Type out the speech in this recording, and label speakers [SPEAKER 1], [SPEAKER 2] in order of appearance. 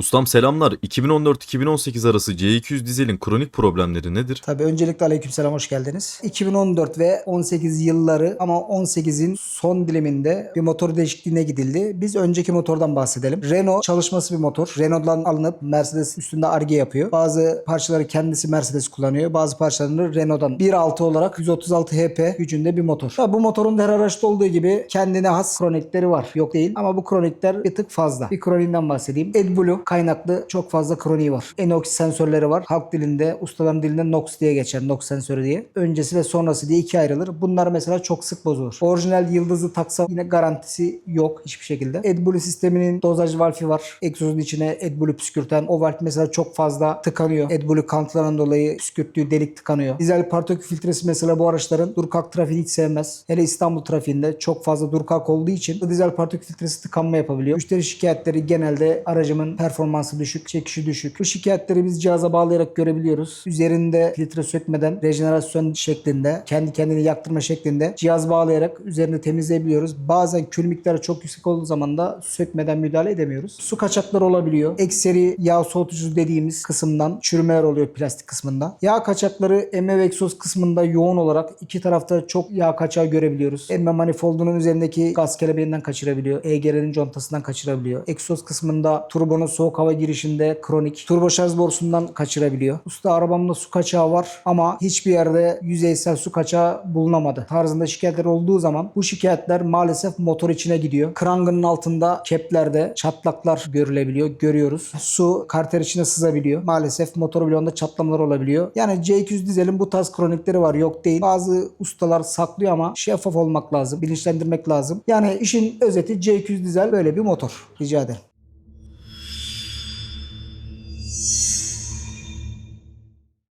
[SPEAKER 1] Ustam selamlar. 2014-2018 arası C200 dizelin kronik problemleri nedir?
[SPEAKER 2] Tabii öncelikle aleykümselam hoş geldiniz. 2014 ve 18 yılları ama 18'in son diliminde bir motor değişikliğine gidildi. Biz önceki motordan bahsedelim. Renault çalışması bir motor. Renault'dan alınıp Mercedes üstünde arge yapıyor. Bazı parçaları kendisi Mercedes kullanıyor. Bazı parçalarını Renault'dan 1.6 olarak 136 HP gücünde bir motor. Tabii bu motorun her araçta olduğu gibi kendine has kronikleri var. Yok değil ama bu kronikler bir tık fazla. Bir kroniğinden bahsedeyim. AdBlue kaynaklı çok fazla kroniği var. NOx sensörleri var. Halk dilinde, ustaların dilinde NOx diye geçer. NOx sensörü diye. Öncesi ve sonrası diye ikiye ayrılır. Bunlar mesela çok sık bozulur. Orijinal yıldızı taksa yine garantisi yok hiçbir şekilde. AdBlue sisteminin dozaj valfi var. Egzozun içine AdBlue püskürten o valf mesela çok fazla tıkanıyor. AdBlue kantılarından dolayı püskürttüğü delik tıkanıyor. Dizel partikül filtresi mesela bu araçların dur kalk trafiğini hiç sevmez. Hele İstanbul trafiğinde çok fazla dur kalk olduğu için dizel partikül filtresi tıkanma yapabiliyor. Müşteri şikayetleri genelde aracımın performansı düşük, çekişi düşük. Bu şikayetleri biz cihaza bağlayarak görebiliyoruz. Üzerinde filtre sökmeden rejenerasyon şeklinde, kendi kendini yaktırma şeklinde cihaz bağlayarak üzerini temizleyebiliyoruz. Bazen kül miktarı çok yüksek olduğu zaman da sökmeden müdahale edemiyoruz. Su kaçakları olabiliyor. Ekseri yağ soğutucu dediğimiz kısımdan çürümeler oluyor plastik kısmında. Yağ kaçakları emme ve egzoz kısmında yoğun olarak iki tarafta çok yağ kaçağı görebiliyoruz. Emme manifoldunun üzerindeki gaz kelebeğinden kaçırabiliyor. EGR'nin contasından kaçırabiliyor. Egzoz kısmında turbonun soğuk hava girişinde kronik. Turbo şarj borusundan kaçırabiliyor. Usta arabamda su kaçağı var ama hiçbir yerde yüzeysel su kaçağı bulunamadı. Tarzında şikayetler olduğu zaman bu şikayetler maalesef motor içine gidiyor. Krangının altında keplerde çatlaklar görülebiliyor. Görüyoruz. Su karter içine sızabiliyor. Maalesef motor bloğunda çatlamalar olabiliyor. Yani C200 dizelin bu tarz kronikleri var. Yok değil. Bazı ustalar saklıyor ama şeffaf olmak lazım. Bilinçlendirmek lazım. Yani işin özeti C200 dizel böyle bir motor. Rica ederim.